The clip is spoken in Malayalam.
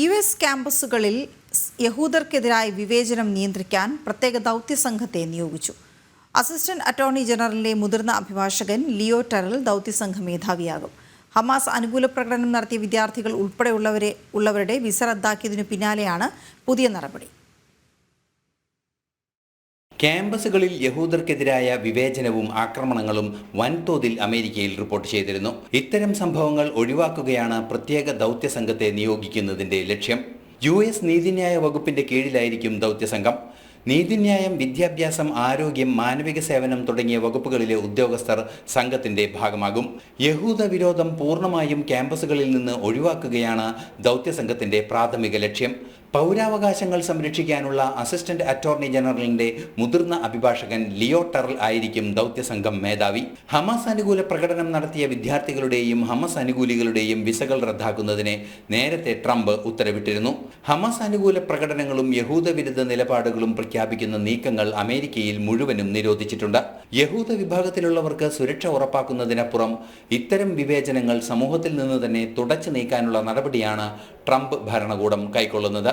യു എസ് ക്യാമ്പസുകളിൽ യഹൂദർക്കെതിരായ വിവേചനം നിയന്ത്രിക്കാൻ പ്രത്യേക ദൗത്യ സംഘത്തെ നിയോഗിച്ചു. അസിസ്റ്റന്റ് അറ്റോർണി ജനറലിന്റെ മുതിർന്ന അഭിഭാഷകൻ ലിയോ ടെറൽ ദൗത്യസംഘ മേധാവിയാകും. ഹമാസ് അനുകൂല പ്രകടനം നടത്തിയ വിദ്യാർത്ഥികൾ ഉൾപ്പെടെയുള്ളവരെ ഉള്ളവരുടെ വിസ റദ്ദാക്കിയതിനു പിന്നാലെയാണ് പുതിയ നടപടി. ക്യാമ്പസുകളിൽ യഹൂദർക്കെതിരായ വിവേചനവും ആക്രമണങ്ങളും വൻതോതിൽ അമേരിക്കയിൽ റിപ്പോർട്ട് ചെയ്തിരുന്നു. ഇത്തരം സംഭവങ്ങൾ ഒഴിവാക്കുകയാണ് പ്രത്യേക ദൗത്യ സംഘത്തെ നിയോഗിക്കുന്നതിന്റെ ലക്ഷ്യം. യു എസ് നീതിന്യായ വകുപ്പിന്റെ കീഴിലായിരിക്കും ദൗത്യസംഘം. നീതിന്യായം വിദ്യാഭ്യാസം ആരോഗ്യം മാനവിക സേവനം തുടങ്ങിയ വകുപ്പുകളിലെ ഉദ്യോഗസ്ഥർ സംഘത്തിന്റെ ഭാഗമാകും. യഹൂദ വിരോധം പൂർണമായും ക്യാമ്പസുകളിൽ നിന്ന് ഒഴിവാക്കുകയാണ് ദൗത്യസംഘത്തിന്റെ പ്രാഥമിക ലക്ഷ്യം. പൗരാവകാശങ്ങൾ സംരക്ഷിക്കാനുള്ള അസിസ്റ്റന്റ് അറ്റോർണി ജനറലിന്റെ മുതിർന്ന അഭിഭാഷകൻ ലിയോ ടറൽ ആയിരിക്കും ദൗത്യസംഘം മേധാവി. ഹമാസ് അനുകൂല പ്രകടനം നടത്തിയ വിദ്യാർത്ഥികളുടെയും ഹമസ് അനുകൂലികളുടെയും വിസകൾ റദ്ദാക്കുന്നതിന് നേരത്തെ ട്രംപ് ഉത്തരവിട്ടിരുന്നു. ഹമാസ് അനുകൂല പ്രകടനങ്ങളും യഹൂദ വിരുദ്ധ നിലപാടുകളും പ്രഖ്യാപിക്കുന്ന നീക്കങ്ങൾ അമേരിക്കയിൽ മുഴുവനും നിരോധിച്ചിട്ടുണ്ട്. യഹൂദ വിഭാഗത്തിലുള്ളവർക്ക് സുരക്ഷ ഉറപ്പാക്കുന്നതിനപ്പുറം ഇത്തരം വിവേചനങ്ങൾ സമൂഹത്തിൽ നിന്ന് തന്നെ തുടച്ചു നീക്കാനുള്ള നടപടിയാണ് ട്രംപ് ഭരണകൂടം കൈക്കൊള്ളുന്നത്.